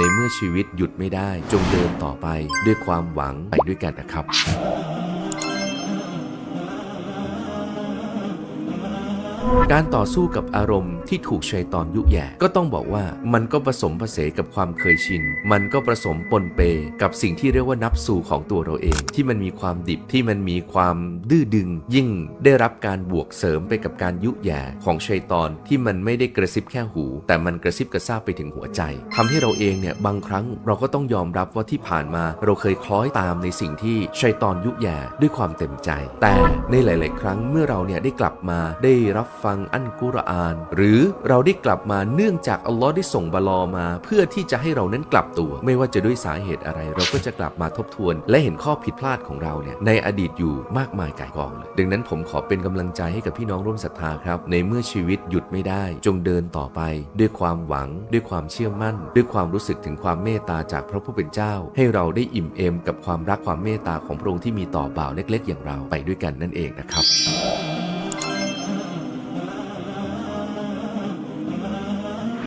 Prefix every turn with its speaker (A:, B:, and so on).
A: ในเมื่อชีวิตหยุดไม่ได้จงเดินต่อไปด้วยความหวังไปด้วยกันนะครับ การต่อสู้กับอารมณ์ที่ถูกชัยตอนยุแย่ก็ต้องบอกว่ามันก็ผสมผสานกับความเคยชิน มันก็ผสมปนเปกับสิ่งที่เรียกว่านับสู่ของตัวเราเอง ที่มันมีความดิบที่มันมีความดื้อดึง ยิ่งได้รับการบวกเสริมไปกับการยุแย่ของชัยตอนที่มันไม่ได้กระซิบแค่หู แต่มันกระซิบกระซาบไปถึงหัวใจทำให้เราเองเนี่ยบางครั้งเราก็ต้องยอมรับว่าที่ผ่านมาเราเคยคล้อยตามในสิ่งที่ชัยตอนยุแย่ด้วยความเต็มใจ แต่ในหลาย ๆ ครั้งเมื่อเราเนี่ยได้กลับมาได้รับฟังอันกุรอาน หรือเราได้กลับมาเนื่องจากอัลลอฮ์ได้ส่งบาลอมา เพื่อที่จะให้เรานั้นกลับตัว ไม่ว่าจะด้วยสาเหตุอะไร เราก็จะกลับมาทบทวน และเห็นข้อผิดพลาดของเราเนี่ยในอดีตอยู่มากมายกายกองเลยดังนั้นผมขอเป็นกำลังใจให้กับพี่น้องร่วมศรัทธาครับ ในเมื่อชีวิตหยุดไม่ได้ จงเดินต่อไป ด้วยความหวัง ด้วยความเชื่อมั่น ด้วยความรู้สึกถึงความเมตตาจากพระผู้เป็นเจ้า ให้เราได้อิ่มเอมกับความรักความเมตตาของพระองค์ที่มีต่อบ่าวเล็ก ๆ อย่างเราไปด้วยกันนั่นเองนะครับ